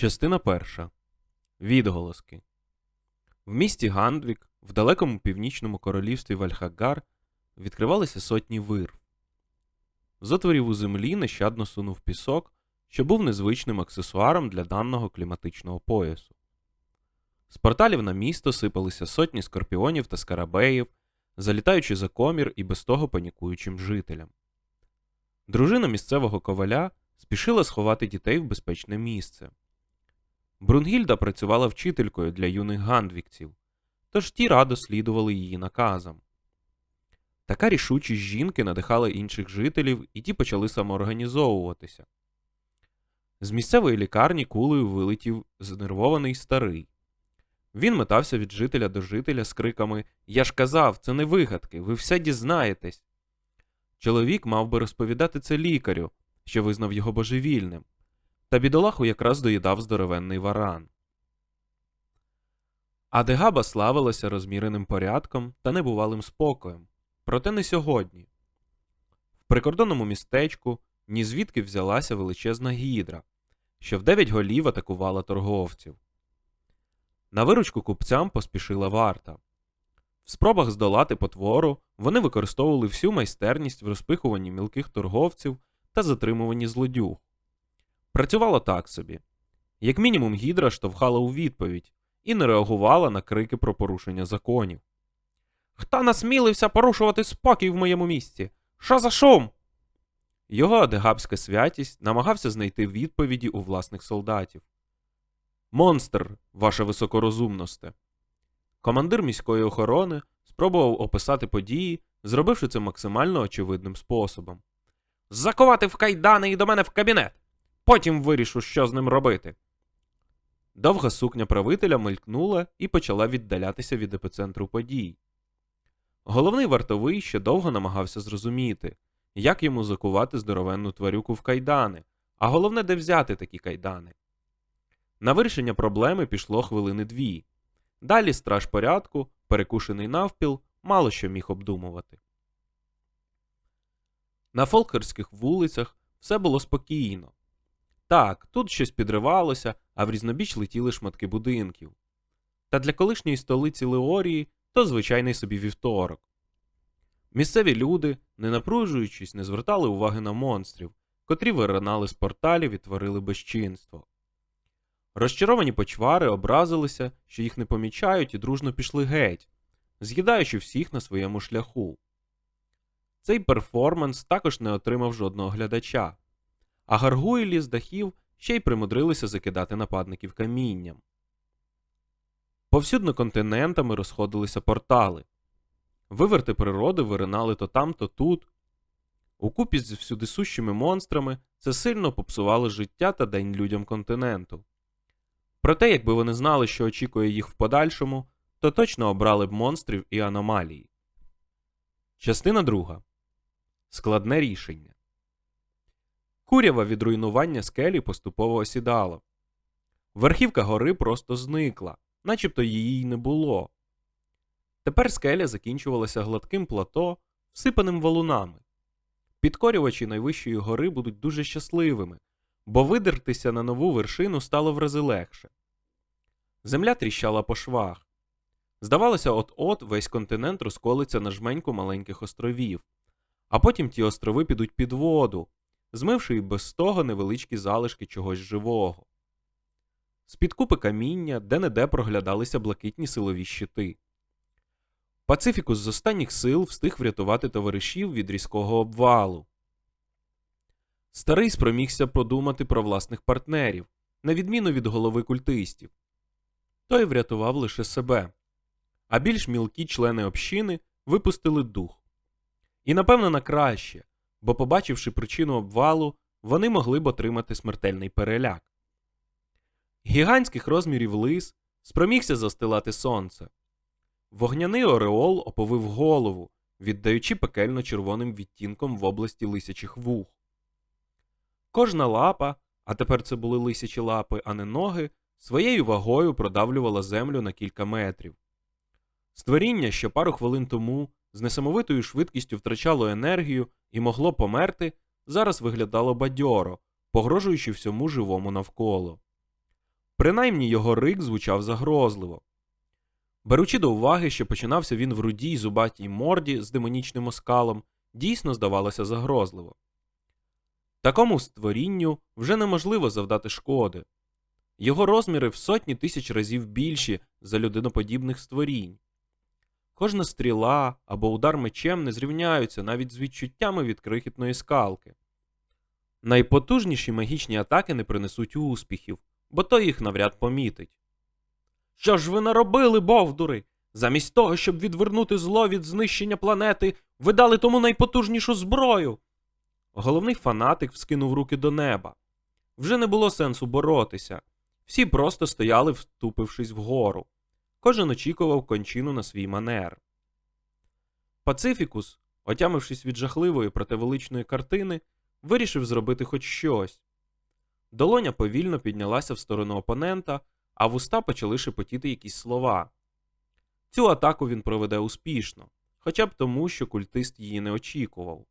Частина перша. Відголоски. В місті Гандвік, в далекому північному королівстві Вальхагар, відкривалися сотні вирв. З отворів у землі нещадно сунув пісок, що був незвичним аксесуаром для даного кліматичного поясу. З порталів на місто сипалися сотні скорпіонів та скарабеїв, залітаючи за комір і без того панікуючим жителям. Дружина місцевого коваля спішила сховати дітей в безпечне місце. Брунгільда працювала вчителькою для юних гандвікців, тож ті радо слідували її наказам. Така рішучість жінки надихала інших жителів, і ті почали самоорганізовуватися. З місцевої лікарні кулею вилетів знервований старий. Він метався від жителя до жителя з криками Я ж казав, це не вигадки, ви все дізнаєтесь. Чоловік мав би розповідати це лікарю, що визнав його божевільним, та бідолаху якраз доїдав здоровенний варан. Адегаба славилася розміреним порядком та небувалим спокоєм, проте не сьогодні. В прикордонному містечку ні звідки взялася величезна гідра, що в дев'ять голів атакувала торговців. На виручку купцям поспішила варта. В спробах здолати потвору вони використовували всю майстерність в розпихуванні мілких торговців та затримуванні злодюг. Працювало так собі. Як мінімум, гідра штовхала у відповідь і не реагувала на крики про порушення законів. Хто насмілився порушувати спокій в моєму місті? Що за шум? Його адегабська святість намагався знайти відповіді у власних солдатів. Монстр, ваша високорозумносте. Командир міської охорони спробував описати події, зробивши це максимально очевидним способом. Закувати в кайдани і до мене в кабінет. Потім вирішу, що з ним робити. Довга сукня правителя мелькнула і почала віддалятися від епіцентру подій. Головний вартовий ще довго намагався зрозуміти, як йому закувати здоровенну тварюку в кайдани, а головне, де взяти такі кайдани. На вирішення проблеми пішло хвилини дві. Далі страж порядку, перекушений навпіл, мало що міг обдумувати. На фолкерських вулицях все було спокійно. Так, тут щось підривалося, а в різнобіч летіли шматки будинків. Та для колишньої столиці Леорії то звичайний собі вівторок. Місцеві люди, не напружуючись, не звертали уваги на монстрів, котрі виринали з порталів і творили безчинство. Розчаровані почвари образилися, що їх не помічають і дружно пішли геть, з'їдаючи всіх на своєму шляху. Цей перформанс також не отримав жодного глядача, а гаргуїлі з дахів ще й примудрилися закидати нападників камінням. Повсюдно континентами розходилися портали. Виверти природи виринали то там, то тут. Укупі з всюдисущими монстрами це сильно попсувало життя та день людям континенту. Проте, якби вони знали, що очікує їх в подальшому, то точно обрали б монстрів і аномалії. Частина друга. Складне рішення. Курява від руйнування скелі поступово осідала. Верхівка гори просто зникла, начебто її й не було. Тепер скеля закінчувалася гладким плато, всипаним валунами. Підкорювачі найвищої гори будуть дуже щасливими, бо видертися на нову вершину стало в рази легше. Земля тріщала по швах. Здавалося, от-от весь континент розколиться на жменьку маленьких островів, а потім ті острови підуть під воду, змивши і без того невеличкі залишки чогось живого. З-під купи каміння де-не-де проглядалися блакитні силові щити. Пацифікус з останніх сил встиг врятувати товаришів від різкого обвалу. Старий спромігся подумати про власних партнерів, на відміну від голови культистів. Той врятував лише себе, а більш мілкі члени общини випустили дух. І напевно на краще, бо, побачивши причину обвалу, вони могли б отримати смертельний переляк. Гігантських розмірів лис спромігся застилати сонце. Вогняний ореол оповив голову, віддаючи пекельно червоним відтінком в області лисячих вух. Кожна лапа, а тепер це були лисячі лапи, а не ноги, своєю вагою продавлювала землю на кілька метрів. Створіння, що пару хвилин тому з несамовитою швидкістю втрачало енергію і могло померти, зараз виглядало бадьоро, погрожуючи всьому живому навколо. Принаймні його рик звучав загрозливо. Беручи до уваги, що починався він в рудій зубатій морді з демонічним оскалом, дійсно здавалося загрозливо. Такому створінню вже неможливо завдати шкоди. Його розміри в сотні тисяч разів більші за людиноподібних створінь. Кожна стріла або удар мечем не зрівняються навіть з відчуттями від крихітної скалки. Найпотужніші магічні атаки не принесуть успіхів, бо то їх навряд помітить. Що ж ви наробили, бовдури? Замість того, щоб відвернути зло від знищення планети, ви дали тому найпотужнішу зброю. Головний фанатик вскинув руки до неба. Вже не було сенсу боротися. Всі просто стояли, вступившись вгору. Кожен очікував кончину на свій манер. Пацифікус, отямившись від жахливої противеличної картини, вирішив зробити хоч щось. Долоня повільно піднялася в сторону опонента, а вуста почали шепотіти якісь слова. Цю атаку він проведе успішно, хоча б тому, що культист її не очікував.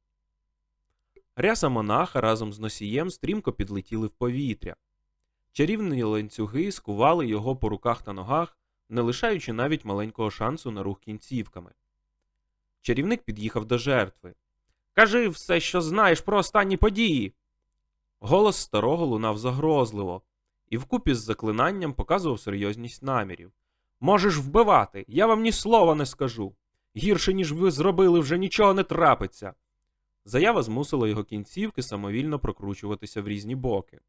Ряса монаха разом з носієм стрімко підлетіли в повітря. Чарівні ланцюги скували його по руках та ногах, не лишаючи навіть маленького шансу на рух кінцівками. Чарівник під'їхав до жертви. Кажи все, що знаєш про останні події. Голос старого лунав загрозливо, і вкупі з заклинанням показував серйозність намірів. Можеш вбивати, я вам ні слова не скажу. Гірше, ніж ви зробили, вже нічого не трапиться. Заява змусила його кінцівки самовільно прокручуватися в різні боки.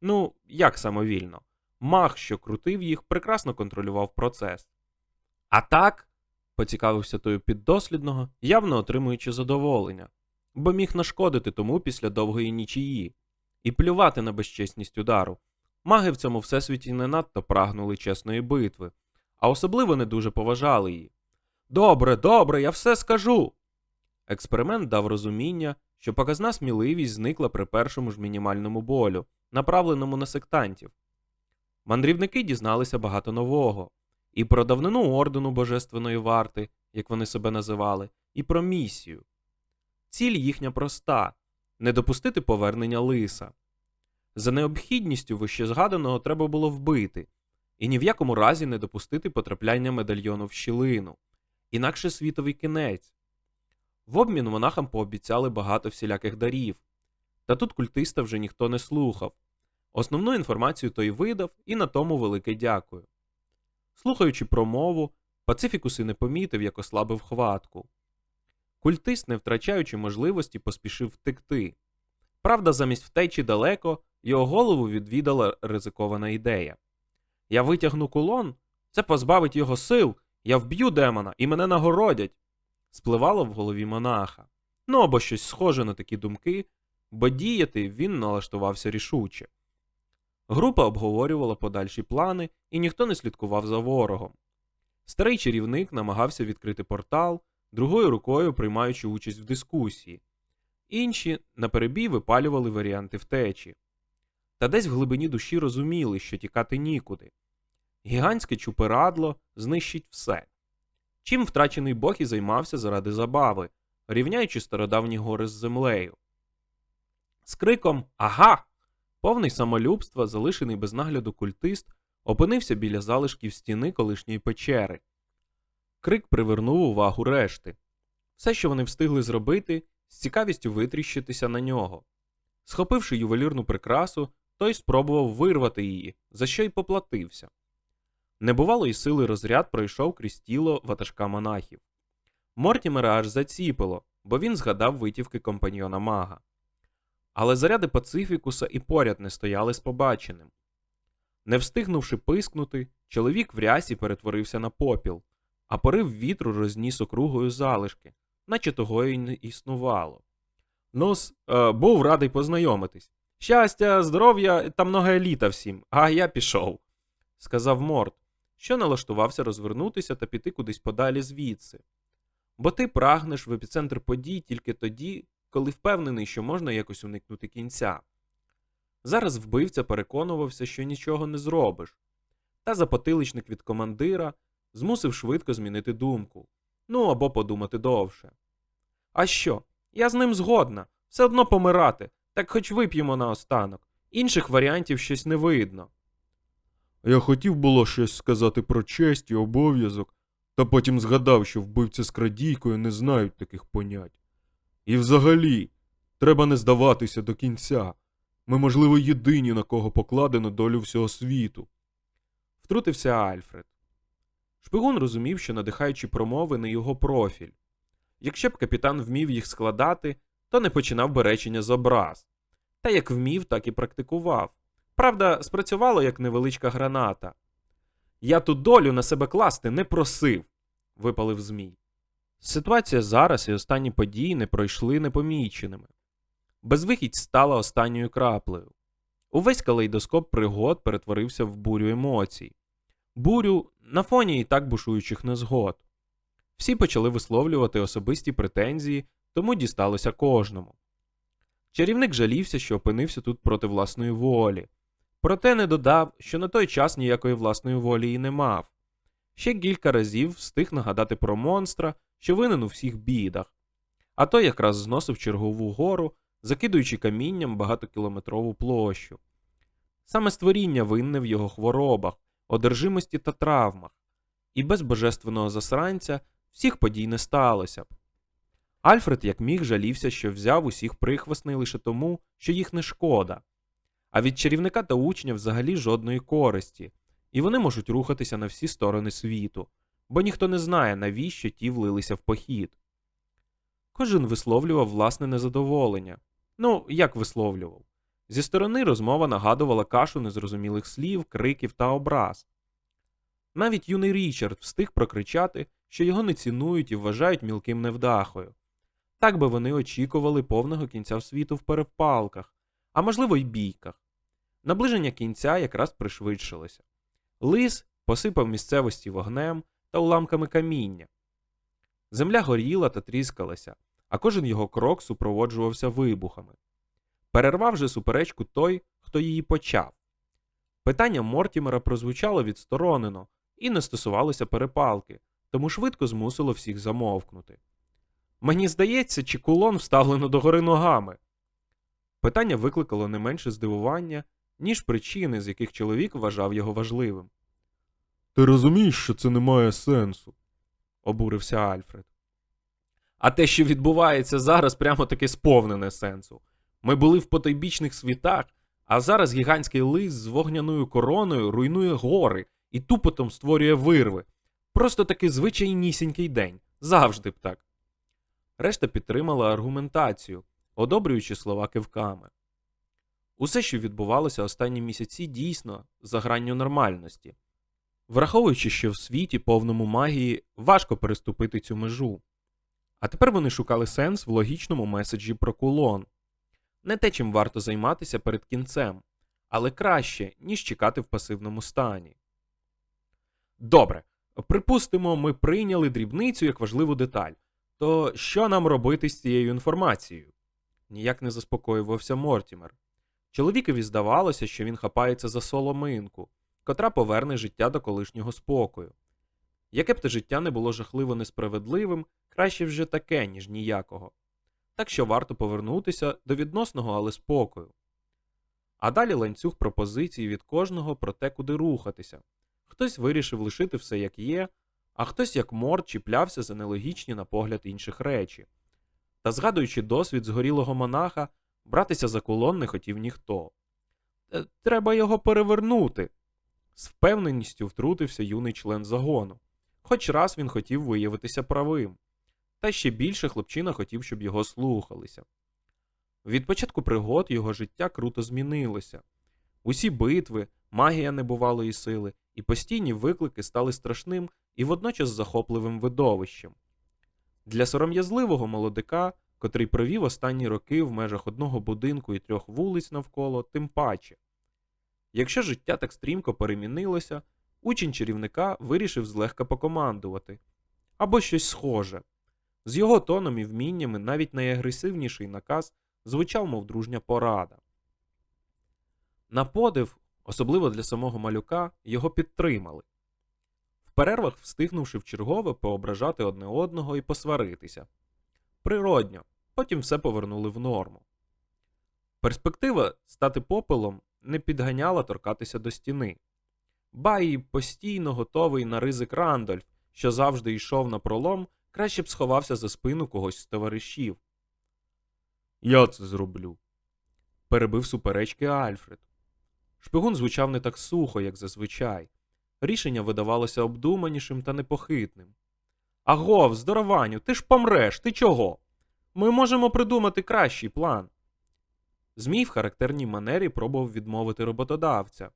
Ну, як самовільно? Мах, що крутив їх, прекрасно контролював процес. А так, поцікавився той піддослідного, явно отримуючи задоволення, бо міг нашкодити тому після довгої нічиї і плювати на безчесність удару. Маги в цьому всесвіті не надто прагнули чесної битви, а особливо не дуже поважали її. Добре, добре, я все скажу. Експеримент дав розуміння, що показна сміливість зникла при першому ж мінімальному болю, направленому на сектантів. Мандрівники дізналися багато нового і про давнину ордену Божественної варти, як вони себе називали, і про місію. Ціль їхня проста не допустити повернення лиса. За необхідністю вищезгаданого треба було вбити, і ні в якому разі не допустити потрапляння медальйону в щілину, інакше світовий кінець. В обмін монахам пообіцяли багато всіляких дарів. Та тут культиста вже ніхто не слухав. Основну інформацію той видав, і на тому велике дякую. Слухаючи промову, Пацифікус і не помітив, як ослабив хватку. Культист, не втрачаючи можливості, поспішив втекти. Правда, замість втечі далеко, його голову відвідала ризикована ідея. Я витягну кулон, це позбавить його сил, я вб'ю демона і мене нагородять. Спливало в голові монаха. Ну або щось схоже на такі думки, бо діяти він налаштувався рішуче. Група обговорювала подальші плани, і ніхто не слідкував за ворогом. Старий чарівник намагався відкрити портал, другою рукою приймаючи участь в дискусії. Інші наперебій випалювали варіанти втечі. Та десь в глибині душі розуміли, що тікати нікуди. Гігантське чупирадло знищить все. Чим втрачений бог і займався заради забави, рівняючи стародавні гори з землею. З криком Ага! Повний самолюбства, залишений без нагляду культист, опинився біля залишків стіни колишньої печери. Крик привернув увагу решти. Все, що вони встигли зробити, з цікавістю витріщитися на нього. Схопивши ювелірну прикрасу, той спробував вирвати її, за що й поплатився. Небувалої сили розряд пройшов крізь тіло ватажка монахів. Мортімера аж заціпило, бо він згадав витівки компаньйона мага. Але заряди Пацифікуса і поряд не стояли з побаченим. Не встигнувши пискнути, чоловік в рясі перетворився на попіл, а порив вітру розніс округою залишки, наче того й не існувало. Нус, е, був радий познайомитись. Щастя, здоров'я та много літа всім, а я пішов, сказав Морт, що налаштувався розвернутися та піти кудись подалі звідси. Бо ти прагнеш в епіцентр подій тільки тоді, коли впевнений, що можна якось уникнути кінця. Зараз вбивця переконувався, що нічого не зробиш, та запотиличник від командира змусив швидко змінити думку, ну або подумати довше. А що? Я з ним згодна, все одно помирати, так хоч вип'ємо наостанок. Інших варіантів щось не видно. Я хотів було щось сказати про честь і обов'язок, та потім згадав, що вбивця з крадійкою не знають таких понять. І взагалі, треба не здаватися до кінця. Ми, можливо, єдині, на кого покладено долю всього світу. Втрутився Альфред. Шпигун розумів, що надихаючі промови не його профіль. Якщо б капітан вмів їх складати, то не починав би речення з образ. Та як вмів, так і практикував. Правда, спрацювало як невеличка граната. Я ту долю на себе класти не просив, випалив Змій. Ситуація зараз і останні події не пройшли непоміченими. Безвихідь стала останньою краплею. Увесь калейдоскоп пригод перетворився в бурю емоцій. Бурю на фоні і так бушуючих незгод. Всі почали висловлювати особисті претензії, тому дісталося кожному. Чарівник жалівся, що опинився тут проти власної волі. Проте не додав, що на той час ніякої власної волі і не мав. Ще кілька разів встиг нагадати про монстра, що винен у всіх бідах. А той якраз зносив чергову гору, закидуючи камінням багатокілометрову площу. Саме створіння винне в його хворобах, одержимості та травмах, і без божественного засранця всіх подій не сталося б. Альфред як міг жалівся, що взяв усіх прихвостней лише тому, що їх не шкода. А від чарівника та учня взагалі жодної користі, і вони можуть рухатися на всі сторони світу, бо ніхто не знає, навіщо ті влилися в похід. Кожен висловлював власне незадоволення. Ну, як висловлював? Зі сторони розмова нагадувала кашу незрозумілих слів, криків та образ. Навіть юний Річард встиг прокричати, що його не цінують і вважають мілким невдахою. Так би вони очікували повного кінця світу в перепалках, а можливо й бійках. Наближення кінця якраз пришвидшилося. Лис посипав місцевості вогнем та уламками каміння. Земля горіла та тріскалася, а кожен його крок супроводжувався вибухами. Перервав же суперечку той, хто її почав. Питання Мортімера прозвучало відсторонено і не стосувалося перепалки, тому швидко змусило всіх замовкнути. Мені здається, чи кулон вставлено догори ногами. Питання викликало не менше здивування, ніж причини, з яких чоловік вважав його важливим, Ти розумієш, що це не має сенсу. обурився Альфред. А те, що відбувається зараз, прямо таки сповнене сенсу. Ми були в потойбічних світах, а зараз гігантський лис з вогняною короною руйнує гори і тупотом створює вирви. Просто такий звичайнісінький день. Завжди б так. Решта підтримала аргументацію, одобрюючи слова кивками. Усе, що відбувалося останні місяці, дійсно за гранню нормальності. Враховуючи, що в світі, повному магії, важко переступити цю межу. А тепер вони шукали сенс в логічному меседжі про кулон. Не те, чим варто займатися перед кінцем, але краще, ніж чекати в пасивному стані. Добре, припустимо, ми прийняли дрібницю як важливу деталь. То що нам робити з цією інформацією? Ніяк не заспокоювався Мортімер. Чоловікові здавалося, що він хапається за соломинку, котра поверне життя до колишнього спокою. Яке б те життя не було жахливо несправедливим, краще вже таке, ніж ніякого. Так що варто повернутися до відносного, але спокою. А далі ланцюг пропозицій від кожного про те, куди рухатися. Хтось вирішив лишити все як є, а хтось, як мор, чіплявся за нелогічні на погляд інших речі. Та, згадуючи досвід згорілого монаха, братися за кулон не хотів ніхто. «Е, Треба його перевернути. З впевненістю втрутився юний член загону. Хоч раз він хотів виявитися правим. Та ще більше хлопчина хотів, щоб його слухалися. Від початку пригод його життя круто змінилося. Усі битви, магія небувалої сили і постійні виклики стали страшним і водночас захопливим видовищем. Для сором'язливого молодика, котрий провів останні роки в межах одного будинку і трьох вулиць навколо, тим паче. Якщо життя так стрімко перемінилося, учень чарівника вирішив злегка покомандувати або щось схоже. З його тоном і вміннями навіть найагресивніший наказ звучав, мов дружня порада. На подив, особливо для самого малюка, його підтримали. В перервах встигнувши вчергове поображати одне одного і посваритися. Природньо, потім все повернули в норму. Перспектива стати попелом не підганяла торкатися до стіни. ба і постійно готовий на ризик Рандольф, що завжди йшов на пролом, краще б сховався за спину когось з товаришів. Я це зроблю. Перебив суперечки Альфред. Шпигун звучав не так сухо, як зазвичай. Рішення видавалося обдуманішим та непохитним. Агов, здорованю, ти ж помреш, ти чого? Ми можемо придумати кращий план. Змій в характерній манері пробував відмовити роботодавця.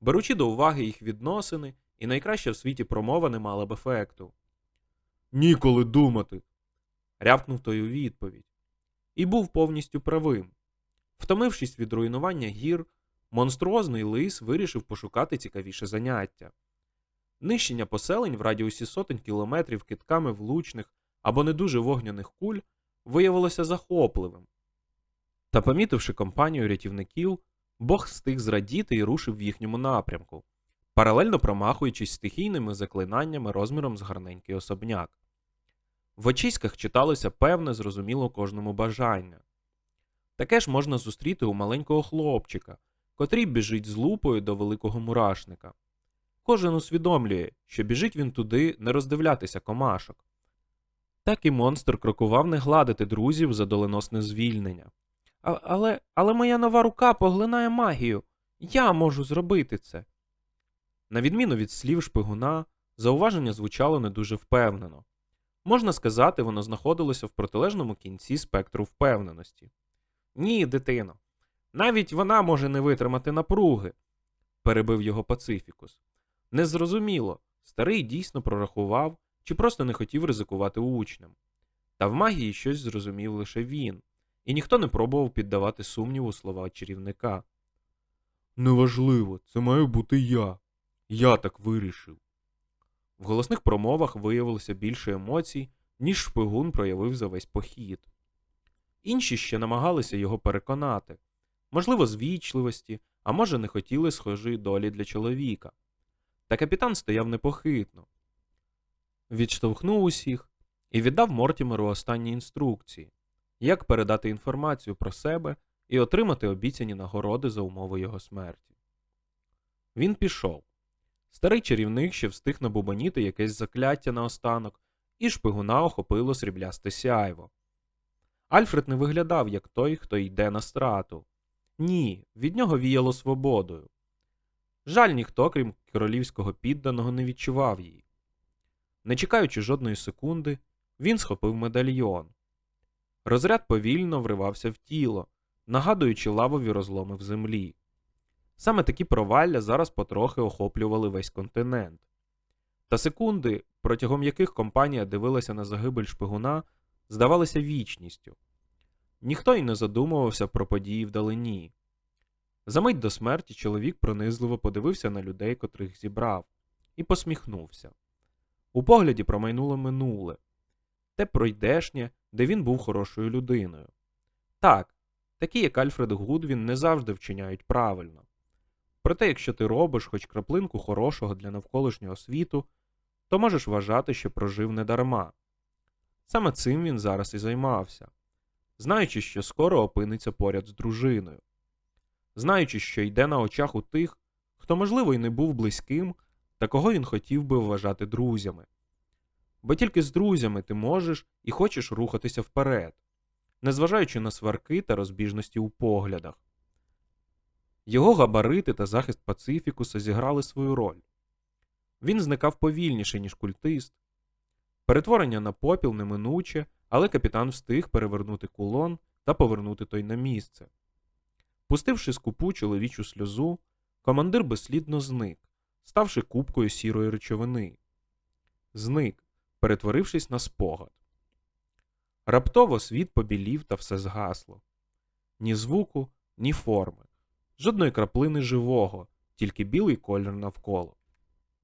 Беручи до уваги їх відносини, і найкраща в світі промова не мала б ефекту. Ніколи думати. Рявкнув той у відповідь. І був повністю правим. Втомившись від руйнування гір, монструозний лис вирішив пошукати цікавіше заняття. Нищення поселень в радіусі сотень кілометрів китками влучних або не дуже вогняних куль виявилося захопливим. Та, помітивши компанію рятівників, Бог встиг зрадіти і рушив в їхньому напрямку, паралельно промахуючись стихійними заклинаннями розміром з гарненький особняк. В очиськах читалося певне, зрозуміло кожному бажання. Таке ж можна зустріти у маленького хлопчика, котрий біжить з лупою до великого мурашника. Кожен усвідомлює, що біжить він туди не роздивлятися комашок. Так і монстр крокував не гладити друзів за доленосне звільнення. А, але, але моя нова рука поглинає магію. Я можу зробити це. На відміну від слів шпигуна, зауваження звучало не дуже впевнено. Можна сказати, воно знаходилося в протилежному кінці спектру впевненості. Ні, дитино. Навіть вона може не витримати напруги, перебив його Пацифікус. Незрозуміло, старий дійсно прорахував чи просто не хотів ризикувати учням. Та в магії щось зрозумів лише він, і ніхто не пробував піддавати сумніву слова чарівника. Неважливо, це маю бути я. Я так вирішив. В голосних промовах виявилося більше емоцій, ніж шпигун проявив за весь похід. Інші ще намагалися його переконати, можливо, з вічливості, а може, не хотіли схожої долі для чоловіка. Та капітан стояв непохитно. Відштовхнув усіх і віддав Мортімеру останні інструкції, як передати інформацію про себе і отримати обіцяні нагороди за умови його смерті. Він пішов. Старий чарівник ще встиг набубаніти якесь закляття наостанок, і шпигуна охопило сріблясте сяйво. Альфред не виглядав як той, хто йде на страту. Ні, від нього віяло свободою. Жаль, ніхто, крім королівського підданого, не відчував її. Не чекаючи жодної секунди, він схопив медальйон. Розряд повільно вривався в тіло, нагадуючи лавові розломи в землі. Саме такі провалля зараз потрохи охоплювали весь континент. Та секунди, протягом яких компанія дивилася на загибель шпигуна, здавалися вічністю. Ніхто й не задумувався про події вдалині. Замить до смерті чоловік пронизливо подивився на людей, котрих зібрав, і посміхнувся. У погляді промайнуло минуле те пройдешнє, де він був хорошою людиною. Так, такі, як Альфред Гудвін, не завжди вчиняють правильно. Проте, якщо ти робиш хоч краплинку хорошого для навколишнього світу, то можеш вважати, що прожив недарма. Саме цим він зараз і займався, знаючи, що скоро опиниться поряд з дружиною, знаючи, що йде на очах у тих, хто, можливо, й не був близьким, та кого він хотів би вважати друзями. Бо тільки з друзями ти можеш і хочеш рухатися вперед, незважаючи на сварки та розбіжності у поглядах. Його габарити та захист Пацифікуса зіграли свою роль. Він зникав повільніше, ніж культист. Перетворення на попіл неминуче, але капітан встиг перевернути кулон та повернути той на місце. Пустивши скупу чоловічу сльозу, командир безслідно зник, ставши купкою сірої речовини. Зник, перетворившись на спогад. Раптово світ побілів та все згасло. Ні звуку, ні форми, жодної краплини живого, тільки білий колір навколо.